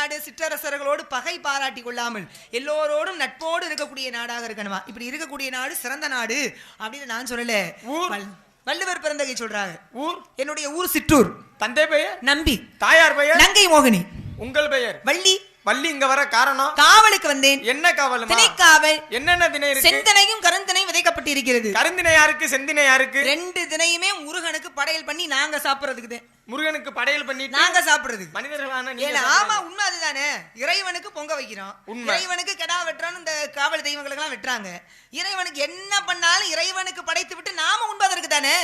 நாடு சிற்றரசர்களோடு பகை பாராட்டி கொள்ளாமல் எல்லோரோடும் நட்போடு இருக்கக்கூடிய நாடாக இருக்கணுமா? இப்படி இருக்கக்கூடிய நாடு சிறந்த நாடு அப்படின்னு நான் சொல்லல. வள்ளுவர் பிறந்தகை சொல்றாங்க. ஊர்? என்னுடைய ஊர் சிற்றூர். தந்தை பெயர்? நம்பி. தாயார் பெயர்? நங்கை மோகினி. உங்கள் பெயர்? வள்ளி. வள்ளி இங்க வர காரணம்? காவலுக்கு வந்தேன். என்ன காவலுமா? திணைக்காவல். என்னென்ன திணை செந்தனையும் கருந்தனையும் விதைக்கப்பட்டிருக்கிறது. கருந்தினை யாருக்கு? செந்தினை யாருக்கு? ரெண்டு தினையுமே முருகனுக்கு படையல் பண்ணி நாங்க சாப்பிடுறதுக்கு. முருகனுக்கு படையல் பண்ணிட்டு நாங்க சாப்பிடுறதுக்கு மனிதர்களான ஆமா. உண்மை அதுதானே இறைவனுக்கு பொங்க வைக்கிறோம். இறைவனுக்கு கெடா வெட்டுறான்னு இந்த காவல் தெய்வங்களுக்கு எல்லாம் வெட்டுறாங்க. இறைவனுக்கு என்ன பண்ணாலும் இறைவனுக்கு படைத்து விட்டு நாம உண்பதற்கு தானே?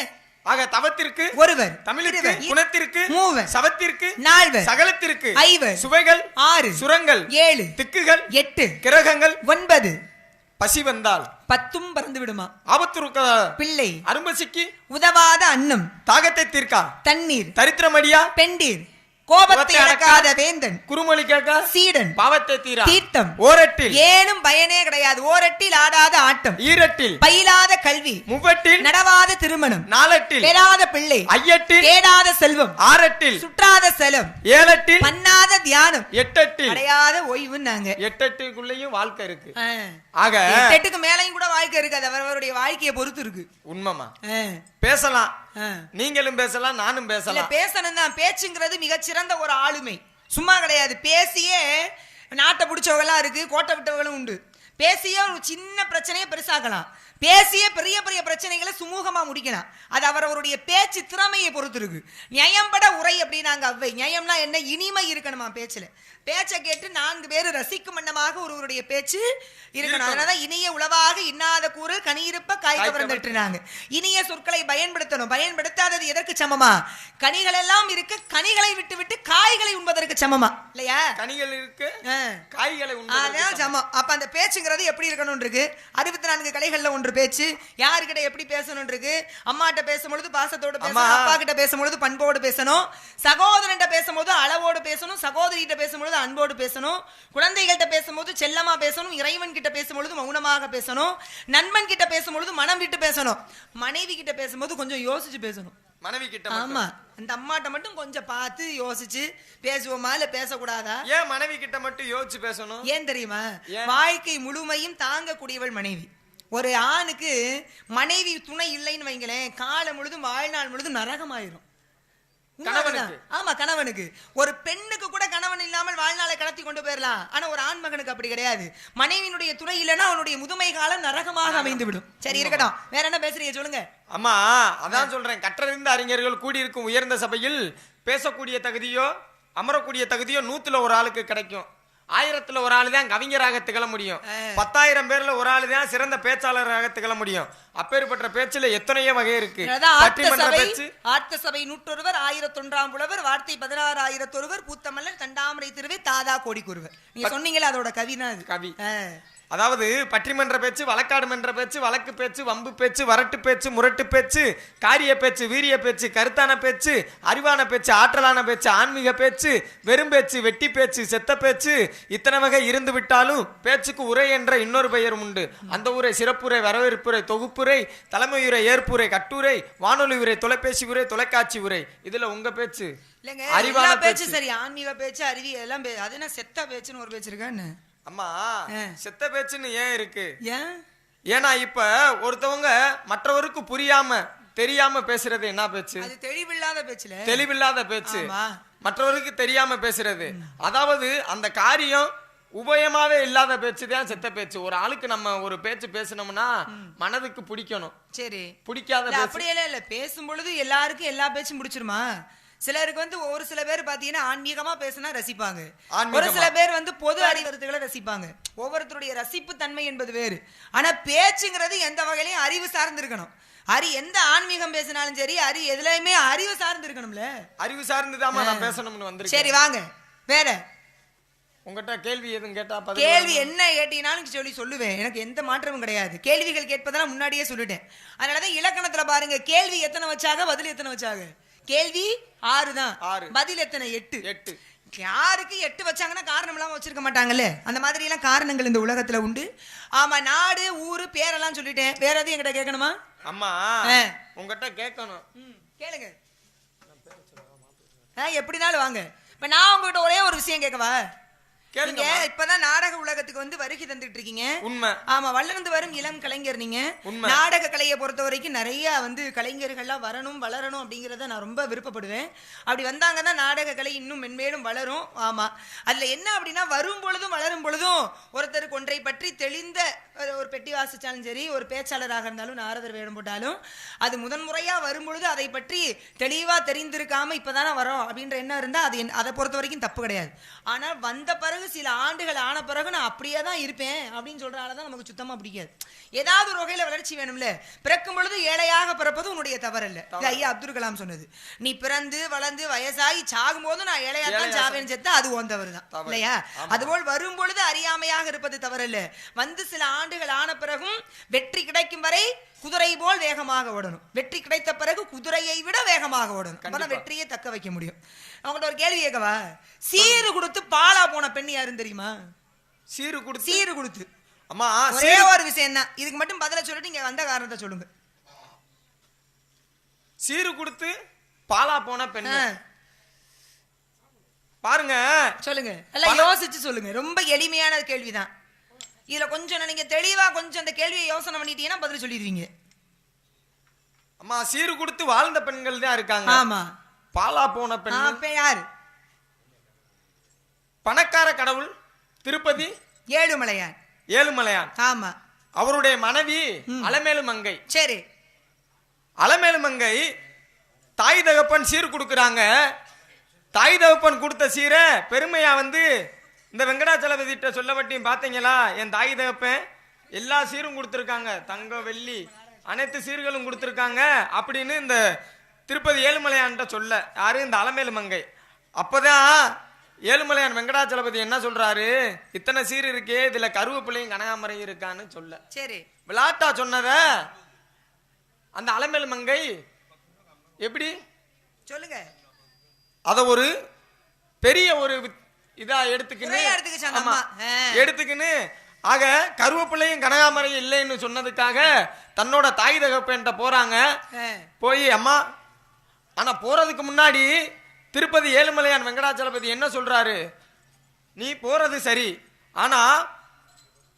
ஆக தவத்திற்கு ஒருவர் தமிழுக்கு குணத்திற்கு மூவர், சவத்திற்கு நால்வர், சகலத்திற்கு ஐவர், சுவைகள் ஆறு, சுரங்கள் ஏழு, திக்குகள் எட்டு கிரகங்கள் ஒன்பது. பசி வந்தால் பத்தும் பறந்து விடுமா? ஆபத்து பிள்ளை அரும்பசிக்கு உதவாத அன்னம் தாகத்தை தீர்க்கா? தண்ணீர் தரித்திரமடியா பெண்டீர் கோபத்தை அடக்காத வேந்தன் குறுமொழி கேட்க சீடன் பாவத்தை தீரா. தீர்த்தம் ஓரட்டில். ஏனும் பயனே கிடையாது. ஓரட்டில் ஆடாத ஆட்டம் ஈரட்டில். பயிலாத கல்வி முவ்வட்டில் நடவாத திருமணம் நாலட்டில் பெறாத பிள்ளை ஐயட்டில். கேடாத செல்வம் ஆறட்டில். சுற்றாத செலம் ஏழட்டில். பண்ணாத தியானம் எட்டட்டில். அடையாத ஓய்வுன்னாங்க. எட்டட்டுக்குள்ளேயும் வாழ்க்கை இருக்கு. ஆக எட்டுக்கு மேலையும் கூட வாழ்க்கை இருக்கு. அது அவரவருடைய வாழ்க்கையை பொறுத்து இருக்கு. உண்மைமா. பேசலாம். நீங்களும் பேசலாம் நானும் பேசலாம். பேசணும் தான் பேச்சுங்கிறது மிகச்சிறந்த ஒரு ஆளுமை. சும்மா கிடையாது. பேசியே நாட்டை பிடிச்சவங்களாம் இருக்கு கோட்டை விட்டவங்களும் உண்டு. பேசியே ஒரு சின்ன பிரச்சனையை பெருசாக்கலாம். பேசியே பெரிய பெரிய பிரச்சனைகளை சுமூகமா முடிக்கலாம். அது அவரவருடைய பேச்சு திறமையை பொறுத்து இருக்கு. நியாயம்பட உரை அப்படின்னாங்க அவ்வை. நியாயம்னா என்ன? இனிமை இருக்கணுமா பேச்சுல? பேச்சை கேட்டு நான்கு பேர் ரசிக்கும் வண்ணமாக ஒருவருடைய பேச்சு இருக்கணும். அதனாலதான் இனிய உளவாக இன்னாத கூறு கனியிருப்ப காய் கவர்ந்துட்டுனாங்க இனிய சொற்களை பயன்படுத்தணும். பயன்படுத்தாதது எதற்கு சமமா? கனிகள் எல்லாம் இருக்கு கனிகளை விட்டு விட்டு காய்களை உண்பதற்கு சமமா? இல்லையா? கனிகள் இருக்கு. காய்களை அதான் சமம். அப்ப அந்த பேச்சுங்கிறது எப்படி இருக்கணும் இருக்கு அறுபத்தி நான்கு கலைகள்ல ஒன்று பேச்சு. யாருக்கிட்ட எப்படி பேசணும் இருக்கு அம்மாட்ட பேசும்பொழுது பாசத்தோடு பேசணும். அப்பா கிட்ட பேசும்பொழுது பண்போடு பேசணும். சகோதரன்ட்ட பேசும்போது அளவோடு பேசணும். சகோதரிகிட்ட பேசும்பொழுது அன்போடு பேசணும். குழந்தைகள்கிட்ட பேசும்போது செல்லமா பேசணும். இறைவன் கிட்ட பேசும்பொழுது மௌனமாக பேசணும். நண்பன் கிட்ட பேசும்பொழுது மனம் விட்டு பேசணும். மனைவி கிட்ட பேசும்போது கொஞ்சம் யோசிச்சு பேசணும். மனைவி கிட்ட ஆமா. அந்த அம்மாட்ட மட்டும் கொஞ்சம் பார்த்து யோசிச்சு பேசுவோமா இல்ல பேசக்கூடாதா? ஏன் மனைவி கிட்ட மட்டும் யோசிச்சு பேசணும்? ஏன் தெரியுமா? வாழ்க்கை முழுமையும் தாங்கக்கூடியவள் மனைவி. ஒரு ஆணுக்கு மனைவி துணை இல்லைன்னு வைங்களேன் காலம் முழுதும் வாழ்நாள் முழுதும் நரகமாயிரும். கணவனுக்கு? ஆமா கணவனுக்கு. ஒரு பெண்ணுக்கு கூட கணவன் இல்லாமல் வாழ்நாளை கடத்தி கொண்டு போயிடலாம் ஆனா ஒரு ஆண் மகனுக்கு அப்படி கிடையாது. மனைவியினுடைய துணை இல்லைன்னா அவனுடைய முதுமை காலம் நரகமாக அமைந்து விடும் சரி இருக்கட்டும். வேற என்ன பேசுறீங்க சொல்லுங்க. அம்மா அதான் சொல்றேன். கற்றறிந்த அறிஞர்கள் கூடியிருக்கும் உயர்ந்த சபையில் பேசக்கூடிய தகுதியோ அமரக்கூடிய தகுதியோ நூத்துல ஒரு ஆளுக்கு கிடைக்கும். ஆயிரத்துல ஒரு ஆளு தான் கவிஞராக திகழ முடியும். பத்தாயிரம் பேர்ல ஒரு ஆளு தான் சிறந்த பேச்சாளராக திகழ முடியும். அப்பேற்பட்ட பேச்சுல எத்தனையோ வகை இருக்கு. ஆர்த்த சபை நூற்றொருவர் ஆயிரத்தொன்றாம் புலவர் வார்த்தை பதினாறு ஆயிரத்தொருவர் பூத்தமல்லர் தண்டாமரை திருவே தாதா கோடி கூறுவர் நீங்க சொன்னீங்களே அதோட கவினா அது. கவி. அதாவது பட்டிமன்ற பேச்சு வழக்காடு மன்ற பேச்சு வழக்கு பேச்சு வம்பு பேச்சு வரட்டு பேச்சு முரட்டு பேச்சு காரிய பேச்சு வீரிய பேச்சு கருத்தான பேச்சு அறிவான பேச்சு ஆற்றலான பேச்சு ஆன்மீக பேச்சு வெறும் பேச்சு வெட்டி பேச்சு செத்த பேச்சு இத்தனை வகை இருந்து விட்டாலும் பேச்சுக்கு உரை என்ற இன்னொரு பெயரும் உண்டு. அந்த உரை சிறப்புரை வரவேற்புரை தொகுப்புரை தலைமையுரை ஏற்புரை கட்டுரை வானொலி உரை தொலைபேசி உரை தொலைக்காட்சி உரை. இதுல உங்க பேச்சு. அறிவான பேச்சு. சரி ஆன்மீக பேச்சு அறிவி எல்லாம் அது என்ன செத்த பேச்சுன்னு ஒரு பேச்சு இருக்கான்னு அம்மா. செத்த பேச்சுன்னு ஏன் இருக்கு? ஏன்? ஏன்னா இப்ப ஒருத்தவங்க மற்றவருக்கு புரியாம தெரியாம பேசுறது என்ன பேச்சு? தெளிவில்லாத பேச்சுல. தெளிவில்லாத பேச்சு. மற்றவருக்கு தெரியாம பேசுறது. அதாவது அந்த காரியம் உபயமாவே இல்லாத பேச்சு தான் செத்த பேச்சு. ஒரு ஆளுக்கு நம்ம ஒரு பேச்சு பேசணும்னா மனதுக்கு பிடிக்கணும். சரி. பிடிக்காத பேச்சு. அப்படியெல்லாம் இல்ல. பேசும் பொழுது எல்லாருக்கும் எல்லா பேச்சும் முடிச்சிருமா சிலருக்கு வந்து ஒரு சில பேர் பாத்தீங்கன்னா ஆன்மீகமா பேசினா ரசிப்பாங்க. ஒரு சில பேர் வந்து பொது அறிவுறுத்துகளை ரசிப்பாங்க. ஒவ்வொருத்தருடைய ரசிப்பு தன்மை என்பது வேறு. ஆனா பேச்சுங்கிறது எந்த வகையிலையும் அறிவு சார்ந்து இருக்கணும் அறி எந்த ஆன்மீகம் பேசினாலும் சரி அறி எதுலயுமே அறிவு சார்ந்து இருக்கணும்ல அறிவு சார்ந்துதாம்மா நான் பேசணும்னு வந்திருக்கேன். சரி வாங்க. வேற. உங்ககிட்ட கேள்வி எதுவும் கேட்டா கேள்வி? என்ன கேட்டீங்கன்னாலும் சொல்லி சொல்லுவேன். எனக்கு எந்த மாற்றமும் கிடையாது. கேள்விகள் கேட்பதெல்லாம் முன்னாடியே சொல்லிட்டேன். அதனாலதான் இலக்கணத்துல பாருங்க கேள்வி எத்தனை வச்சாக பதில் எத்தனை வச்சாக கேள்வி ஆறு தான் ஆறு. பதில் எத்தனை? எட்டு. எட்டு. யாருக்கு எட்டு வச்சாங்கன்னா காரணம் இல்லாம வச்சிருக்க மாட்டாங்கல்ல? அந்த மாதிரி எல்லாம் காரணங்கள் இந்த உலகத்துல உண்டு. ஆமா நாடு ஊரு பேரெல்லாம் சொல்லிட்டேன். வேற எதுவும் என்கிட்ட கேட்கணுமா? அம்மா. உங்ககிட்ட கேட்கணும். கேளுங்க. எப்படினாலும் வாங்க. இப்ப நான் உங்ககிட்ட ஒரே ஒரு விஷயம் கேட்கவா? கேளுங்க இப்பதான் நாடக உலகத்துக்கு வந்து வருகை தந்துட்டு இருக்கீங்க உண்மை. ஆமா வளர்ந்து வரும் இளம் கலைஞர் நீங்க. நாடக கலையை பொறுத்த வரைக்கும் நிறைய வந்து கலைஞர்கள்லாம் வரணும் வளரணும் அப்படிங்கறத நான் ரொம்ப விருப்பப்படுவேன். அப்படி வந்தாங்கன்னா நாடக கலை இன்னும் மென்மேலும் வளரும். ஆமா. அதுல என்ன அப்படின்னா வரும் பொழுதும் வளரும் பொழுதும் ஒருத்தருக்கு ஒன்றை பற்றி தெளிந்த ஒரு- ஒரு பெட்டி வாசிச்சாலும் சரி ஒரு பேச்சாளராக இருந்தாலும் நாரதர் வேடம் போட்டாலும் அது முதன்முறையா வரும் பொழுது அதை பற்றி தெளிவா தெரிந்திருக்காம இப்பதானே வரோம் அப்படின்ற எண்ணம் இருந்தா அது என்- அதை பொறுத்த வரைக்கும் தப்பு கிடையாது. ஆனா வந்த பிறகு சில ஆண்டுகள் ஆன பிறகு நான் அப்படியே தான் இருப்பேன் அப்படின்னு சொல்றனால தான் நமக்கு சுத்தமா பிடிக்காது. ஏதாவது ஒரு வகையில வளர்ச்சி வேணும்ல. பிறக்கும் பொழுது ஏழையாக பிறப்பது உன்னுடைய தவறல்ல. இது ஐயா அப்துல் கலாம் சொன்னது நீ பிறந்து வளர்ந்து வயசாகி சாகும் போது நான் ஏழையா தான் சாவேன்னு செத்தா அது தவறு. தான். இல்லையா அதுபோல் வரும் பொழுது அறியாமையாக இருப்பது தவறல்ல. வந்து சில ஆண்டுகள் ஆன பிறகும் வெற்றி கிடைக்கும் வரை குதிரை போல் வேகமாக ஓடணும். வெற்றி கிடைத்த பிறகு குதிரையை விட வேகமாக ஓடணும். அப்பதான் வெற்றியை தக்க வைக்க முடியும். அவங்கள்ட்ட ஒரு கேள்வி கேட்கவா? சீரு கொடுத்து பாலா போன பெண் யாருன்னு தெரியுமா? சீரு கொடுத்து? சீரு கொடுத்து. அம்மா ஒரே ஒரு விஷயம் தான் இதுக்கு மட்டும் பதில சொல்லிட்டு நீங்க வந்த காரணத்தை சொல்லுங்க. சீரு கொடுத்து பாலா போன பெண்ணு. ஆ, பாருங்க. சொல்லுங்க. நல்லா யோசிச்சு சொல்லுங்க. ரொம்ப எளிமையான கேள்விதான். இதுல கொஞ்சம் நீங்க தெளிவா கொஞ்சம் அந்த கேள்வியை யோசனை பண்ணிட்டீங்கன்னா பதில் சொல்லிடுவீங்க. அம்மா சீரு கொடுத்து வாழ்ந்த பெண்கள் தான் இருக்காங்க. ஆமா. பாலா போன பெண் யாரு? பணக்கார கடவுள் திருப்பதி. ஏழுமலையான். ஏழுமலையான். ஆமா. அவருடைய மனைவி அலமேலு மங்கை. சரி. அலமேலு மங்கை தாய் தகப்பன் சீர் கொடுக்குறாங்க. தாய் தகப்பன் கொடுத்த சீரை பெருமையா வந்து இந்த வெங்கடாச்சலபதிட்ட சொல்ல வட்டியும் பார்த்தீங்களா என் தாய் தகப்பன் எல்லா சீரும் கொடுத்துருக்காங்க. தங்கம் வெள்ளி அனைத்து சீர்களும் கொடுத்துருக்காங்க அப்படின்னு இந்த திருப்பதி ஏழுமலையான்ட்ட சொல்ல. யாரு? இந்த அலமேலு மங்கை. அப்பதான் ஏழுமலையான் வெங்கடாச்சலபதி என்ன சொல்றாரு? இத்தனை சீர் இருக்கே இதுல கருவேப்பிலையும் கனகாமரையும் இருக்கான்னு சொல்ல. சரி. விளாட்டா சொன்னத? அந்த அலமேலு மங்கை எப்படி? சொல்லுங்க. அத ஒரு பெரிய ஒரு இதா எடுத்துக்கின்னு. எடுத்துக்கின்னு ஆக கருவேப்பிலையும் கனகாமரையும் இல்லைன்னு சொன்னதுக்காக தன்னோட தாய் தகப்பன்ட்ட போறாங்க. போய் அம்மா ஆனா போறதுக்கு முன்னாடி திருப்பதி ஏழுமலையான் வெங்கடாச்சலபதி என்ன சொல்றாரு? நீ போறது சரி ஆனா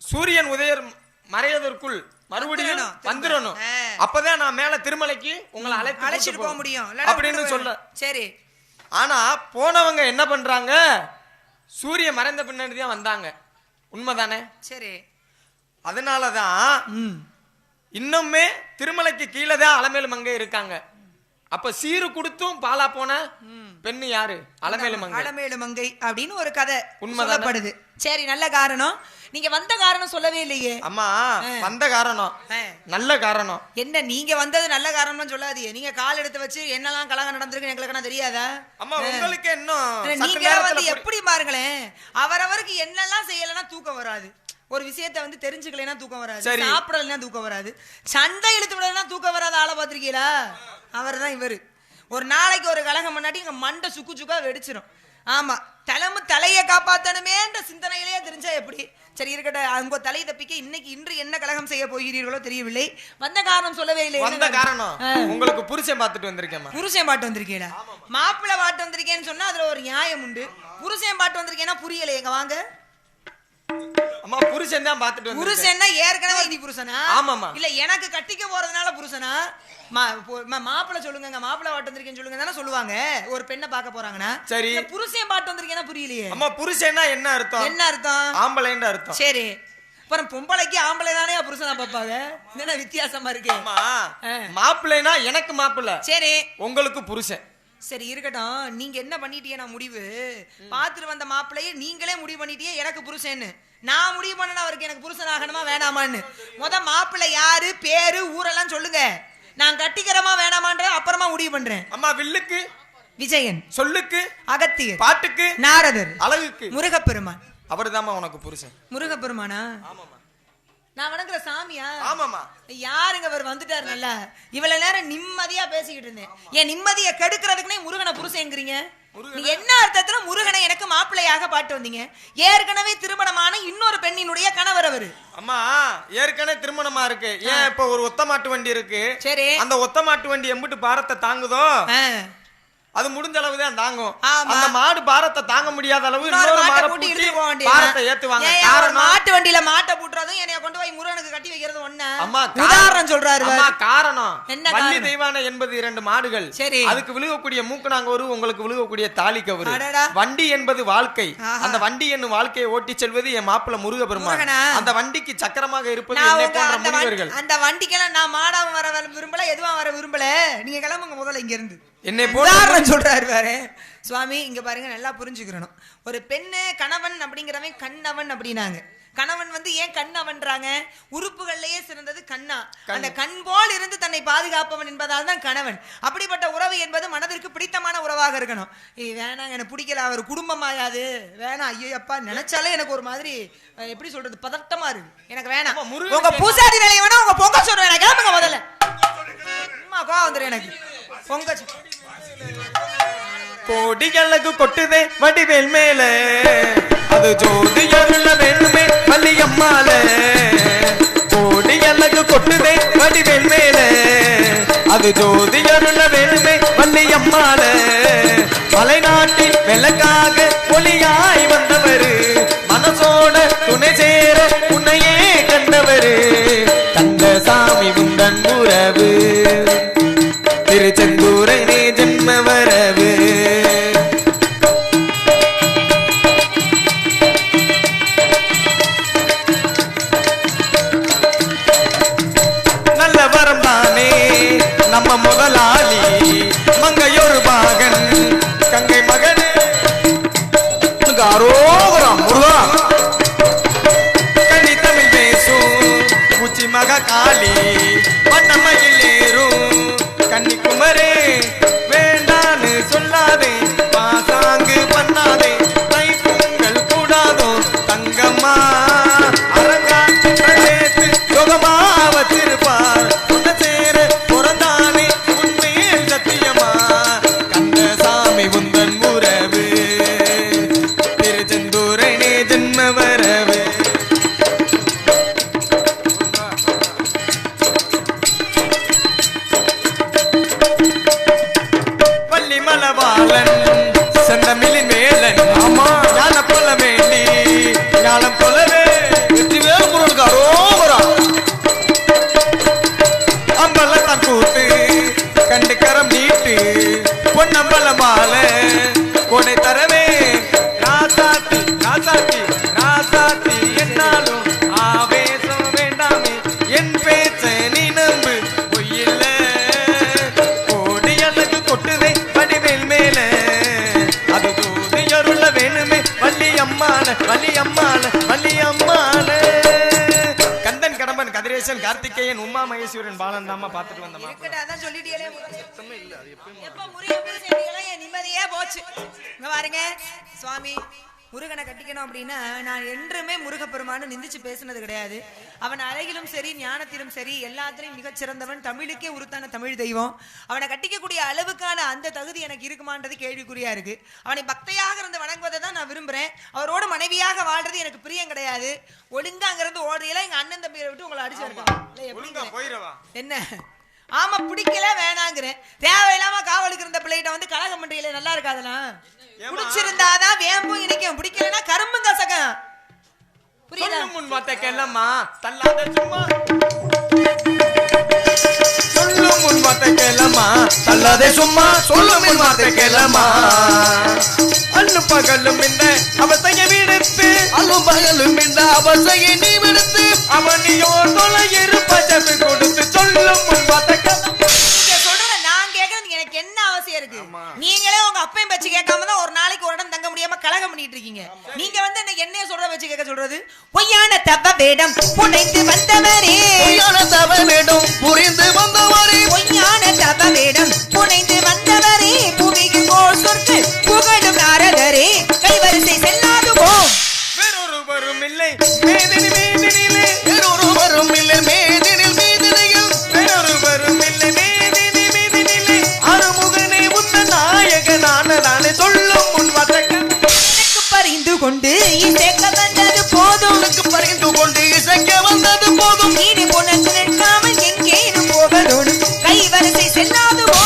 சூரியன் உதயர் மறையதற்குள் மறுபடியும் வந்துடணும். அப்பதான் நான் மேல திருமலைக்கு உங்களை அழைத்து அழைச்சிட்டு போக முடியும். அப்படின்னு சொல்ல. சரி. ஆனா போனவங்க என்ன பண்றாங்க? சூரியன் மறைந்த பின்னாடி தான் வந்தாங்க. உண்மைதானே? சரி. அதனாலதான் ம். இன்னுமே திருமலைக்கு கீழே தான் அலமேலு மங்கை இருக்காங்க. அப்ப சீரு கொடுத்தும் பாலா போன? பெண்ணு யாரு? அலமேலு மங்கை. அலமேலு மங்கை அப்படின்னு ஒரு கதை? சொல்லப்படுது. சரி நல்ல காரணம். நீங்க வந்த காரணம் சொல்லவே இல்லையே. அம்மா வந்த காரணம். நல்ல காரணம். என்ன நீங்க வந்தது நல்ல காரணம்னு சொல்லாதீங்க. நீங்க கால் எடுத்து வச்சு என்னெல்லாம் கலகம் நடந்திருக்கு எங்களுக்கு என்ன தெரியாதா? அம்மா உங்களுக்கு இன்னும் நீங்க வந்து எப்படி பாருங்களேன். அவரவருக்கு என்னெல்லாம் செய்யலைன்னா தூக்கம் வராது. ஒரு விஷயத்தை வந்து தெரிஞ்சுக்கலைன்னா தூக்கம் வராது. சரி. சாப்பிடலைன்னா தூக்கம் வராது. சண்டை இழுத்து விடலைன்னா தூக்கம் வராத ஆளை பார்த்திருக்கீங்களா? அவர் தான் இவரு. ஒரு நாளைக்கு ஒரு கலகம் முன்னாடி எங்க மண்டை சுக்கு சுக்கா வெடிச்சிரும். ஆமா தலைமு தலையை காப்பாத்தணுமேன்ற சிந்தனையிலேயே தெரிஞ்சா எப்படி? சரி இருக்கட்டும் உங்க தலையை தப்பிக்க இன்னைக்கு இன்று என்ன கலகம் செய்ய போகிறீர்களோ தெரியவில்லை. வந்த காரணம் சொல்லவே இல்லை. வந்த காரணம்? உங்களுக்கு புருஷன் பார்த்துட்டு வந்திருக்கேம்மா. புருஷன் பாட்டு வந்திருக்கீங்களா? மாப்பிள்ளை பாட்டு வந்திருக்கேன்னு சொன்னா அதுல ஒரு நியாயம் உண்டு. புருஷன் பாட்டு வந்திருக்கேன்னா புரியல எங்க வாங்க. அம்மா புருஷன் தான் பார்த்துட்டு வந்து புருஷன்னா ஏற்கனவே இனி புருஷனா? ஆமாம்மா. இல்ல எனக்கு கட்டிக்க போறதுனால புருஷனா? மாப்பிள்ளை சொல்லுங்க மாப்பிள்ளை பாட்டு வந்திருக்கேன்னு சொல்லுங்க தானே சொல்லுவாங்க. ஒரு பெண்ணை பார்க்க போறாங்கன்னா. சரி. புருஷன் பாட்டு வந்திருக்கேன்னா புரியலையே. அம்மா புருஷன்னா என்ன அர்த்தம்? என்ன அர்த்தம்? ஆம்பளைன்ற அர்த்தம். சரி. அப்புறம் பொம்பளைக்கு ஆம்பளை தானே புருஷனா பார்ப்பாங்க. என்ன வித்தியாசமா இருக்கு. மாப்பிள்ளைனா எனக்கு மாப்பிள்ளை. சரி. உங்களுக்கு புருஷன். சரி இருக்கட்டும். நீங்க என்ன பண்ணிட்டீங்க நான் முடிவு? பாத்துட்டு வந்த மாப்பிள்ளையே நீங்களே முடிவு பண்ணிட்டீங்க எனக்கு புருஷன்னு. நான் முடிவு பண்ணனா அவருக்கு எனக்கு புருஷன் ஆகணுமா வேணாமான்னு. முத மாப்பிள்ளை யாரு பேரு ஊரெல்லாம் சொல்லுங்க. நான் கட்டிக்கிறமா வேணாமான்ற அப்புறமா முடிவு பண்றேன். அம்மா வில்லுக்கு விஜயன். சொல்லுக்கு அகத்தியர். பாட்டுக்கு நாரதர். அழகுக்கு. முருகப்பெருமான். அவர்தாம்மா உனக்கு புருஷன். முருகப்பெருமானா? ஆமாமா நான் வணங்குற சாமியா? ஆமாமா யாருங்க அவர் வந்துட்டாரு நல்லா? இவ்வளவு நேரம் நிம்மதியா பேசிக்கிட்டு இருந்தேன். என் நிம்மதியை கெடுக்கிறதுக்குனே முருகனை புருஷங்கிறீங்க நீ என்ன அர்த்தத்துல முருகனை எனக்கு மாப்பிள்ளையாக பாட்டு வந்தீங்க? ஏற்கனவே திருமணமான இன்னொரு பெண்ணினுடைய கணவர் அவரு. அம்மா ஏற்கனவே திருமணமா இருக்கு. ஏன் இப்ப ஒரு ஒத்த மாட்டு வண்டி இருக்கு? சரி. அந்த ஒத்த மாட்டு வண்டி எம்பிட்டு பாரத்தை தாங்குதோ. அது முடிஞ்ச அளவு தான் தாங்கும். அந்த மாடு பாரத்தை தாங்க முடியாத அளவு இன்னொரு மாடை பூட்டி இழுத்துட்டு போகணும். வேண்டியது பாரத்தை ஏத்துவாங்க. காரணம்? மாட்டு வண்டியில மாட்டை பூட்டுறதும் என்னைய கொண்டு போய் முருகனுக்கு கட்டி வைக்கிறது ஒண்ணு அம்மா காரணம்- உதாரணம் சொல்றாரு அம்மா. காரணம் என்ன வள்ளி? தெய்வான என்பது இரண்டு மாடுகள் சரி. அதுக்கு விழுகக்கூடிய மூக்கனாங்கோரு உங்களுக்கு விழுகக்கூடிய தாலி கவரு. வண்டி என்பது வாழ்க்கை. அந்த வண்டி என்னும் வாழ்க்கையை ஓட்டி செல்வது என் மாப்பிள்ள முருகபெருமான் முருகனா? அந்த வண்டிக்கு சக்கரமாக இருப்பது என்னை போன்ற முனிவர்கள் அந்த வண்டிக்கெல்லாம் நான் மாடாம வர வர விரும்பல எதுவும் வர விரும்பல நீங்க கிளம்புங்க முதல்ல இங்க இருந்து என்னை போன்ற உதாரணம் சொல்றாரு வேற சுவாமி இங்க பாருங்க நல்லா புரிஞ்சுக்கிறணும் ஒரு பெண்ணு கணவன் அப்படிங்கிறவன் கண்ணவன் அப்படின்னாங்க. கணவன் வந்து ஏன் கண்ணவன்றாங்க? உறுப்புகள்லயே சிறந்தது கண்ணா. அந்த கண் போல் இருந்து தன்னை பாதுகாப்பவன் என்பதால் தான் கணவன். அப்படிப்பட்ட உறவு என்பது மனதிற்கு பிடித்தமான உறவாக இருக்கணும். வேணாங்க எனக்கு பிடிக்கல அவர் குடும்பமாயாது வேணாம் ஐயோ அப்பா நினைச்சாலே எனக்கு ஒரு மாதிரி எப்படி சொல்றது பதட்டமா இருக்கு. எனக்கு வேணாம். உங்க பூசாரி வேலையை வேணா உங்க பொங்க சொல்ற வேணாம் கிளம்புங்க முதல்ல. அம்மா கோவம் வந்துடும் எனக்கு. பொங்க கோடி அழகு கொட்டுதே வடிவேல் மேல. அது ஜோதி அருள வேணுமே வள்ளியம்மால கோடி அழகு கொட்டுதே வடிவேல் மேல. அது ஜோதி அருள வேணுமே வள்ளியம்மால மலைநாட்டில் வெள்ளக்காக ஒளியாய் நம்ம முதலாளி மங்கையொரு பாகன் கங்கை மகன். அரோகரம் முருகா. கனி தமிழ் பேசும் உச்சி மக காளி வண்ணமையில் ஏறும் மகேஸ்வரன் பாலன் தாமா பார்த்துட்டு வந்தமா அதான் சொல்லிட்டீங்களே முதல்ல. எப்ப முருகன் பூசாரிகளோ என் நிம்மதியே போச்சு. இங்க பாருங்க சுவாமி. முருகனை கட்டிக்கணும் அப்படின்னா நான் என்றுமே முருகப்பெருமானு நிந்திச்சு பேசுனது கிடையாது. அவன் அழகிலும் சரி ஞானத்திலும் சரி எல்லாத்திலையும் மிகச் சிறந்தவன் தமிழுக்கே உருத்தான தமிழ் தெய்வம். அவனை கட்டிக்கக்கூடிய அளவுக்கான அந்த தகுதி எனக்கு இருக்குமான்றது கேள்விக்குறியா இருக்கு. அவனை பக்தையாக இருந்து வணங்குவதை தான் நான் விரும்புறேன். அவரோட மனைவியாக வாழ்றது எனக்கு பிரியம் கிடையாது. ஒழுங்கா அங்கிருந்து ஓடுறீங்களா எங்க அண்ணன் தம்பியை விட்டு உங்களை அடிச்சு போயிடவா என்ன? ஆமா பிடிக்கல வேணாங்கிறேன். தேவையில்லாம காவலுக்கு இருந்த பிள்ளைகிட்ட வந்து கலகம் பண்றீங்களே நல்லா இருக்காதெல்லாம் பிடிச்சிருந்தாதான் வேம்பும் இனிக்கும் பிடிக்கலன்னா கரும்பும் கசகம் புரியுதா? சொல்லும் முன் வார்த்தை கேளம்மா. தள்ளாத சும்மா. சொல்லும் முன் வார்த்தை கேளம்மா. தள்ளாதே சும்மா. சொல்லும் முன் வார்த்தை கேளம்மா. அள்ளு பகலும் இந்த அவத்தைய விடுத்து. அல்லும் பகலும் இந்த அவசையை நீ விடுத்து. அவனியோ தொலை இருப்பஜபி கொடுத்து சொல்லும் முன் வார்த்தை நீங்களே உங்க அப்பையும் பச்சு கேட்காம தான் ஒரு நாளைக்கு ஒரு இடம் தங்க முடியாம கலகம் பண்ணிட்டு இருக்கீங்க. நீங்க வந்து என்ன என்னைய சொல்ற வச்சு கேட்க சொல்றது? பொய்யான தப்ப வேடம் புனைந்து வந்தவரே. பொய்யான தவ வேண்டும் புரிந்து வந்தவரே. பொய்யான தப வேடம் புனைந்து கொண்டு இசைக்க வந்தது போதும். நீடி உணர்ந்து நிற்காமல் எங்கேயும் போவதோடு கைவரிசை செல்லாதுவோ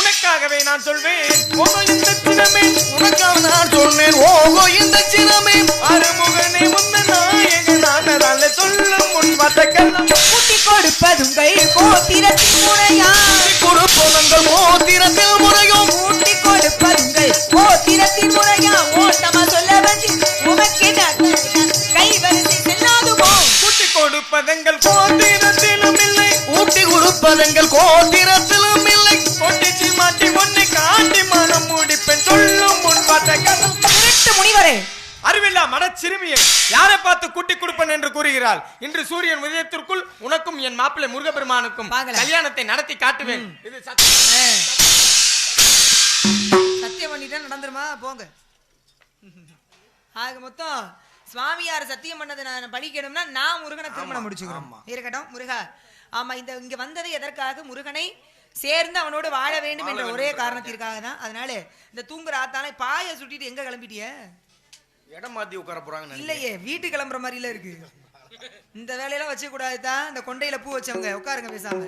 உனக்காகவே நான் சொல்வேன் ஓகோ இந்த சினமே. உனக்காக நான் சொன்னேன் ஓகோ இந்த சினமே. அருமுகனே முன்ன நாயக நானதால சொல்லும் முன் பார்த்த கல்லம் குட்டி கொடுப்பதும் கை கோத்திரத்தின் முறைய என்று கூறுகிறாள் இன்று சூரியன் உதயத்திற்குள் உனக்கும் என் மாப்பிள்ளை முருகப்பெருமானுக்கும். கல்யாணத்தை நடத்தி காட்டுவேன். இது சத்தியம். ஆ. சத்தியம். பண்ணிட்டா நடந்துருமா? போங்க. ஆக மொத்தம் சுவாமியார் சத்தியம் பண்ணதை நான் படிக்கணும்னா நான் முருகனை திருமணம் முடிச்சுக்கிறோம் இருக்கட்டும் முருகா. ஆமா இந்த இங்க வந்தது எதற்காக முருகனை சேர்ந்து அவனோடு வாழ வேண்டும் என்ற ஒரே காரணத்திற்காக தான். அதனால இந்த தூங்குற ஆத்தாலே பாய சுட்டிட்டு எங்க கிளம்பிட்டிய? இடம் மாத்தி உட்கார போறாங்க இல்லையே வீட்டு கிளம்புற மாதிரில இருக்கு. இந்த வேலையெல்லாம் வச்சுக்கூடாது தான் இந்த கொண்டையில பூ வச்சவங்க. உட்காருங்க பேசாம.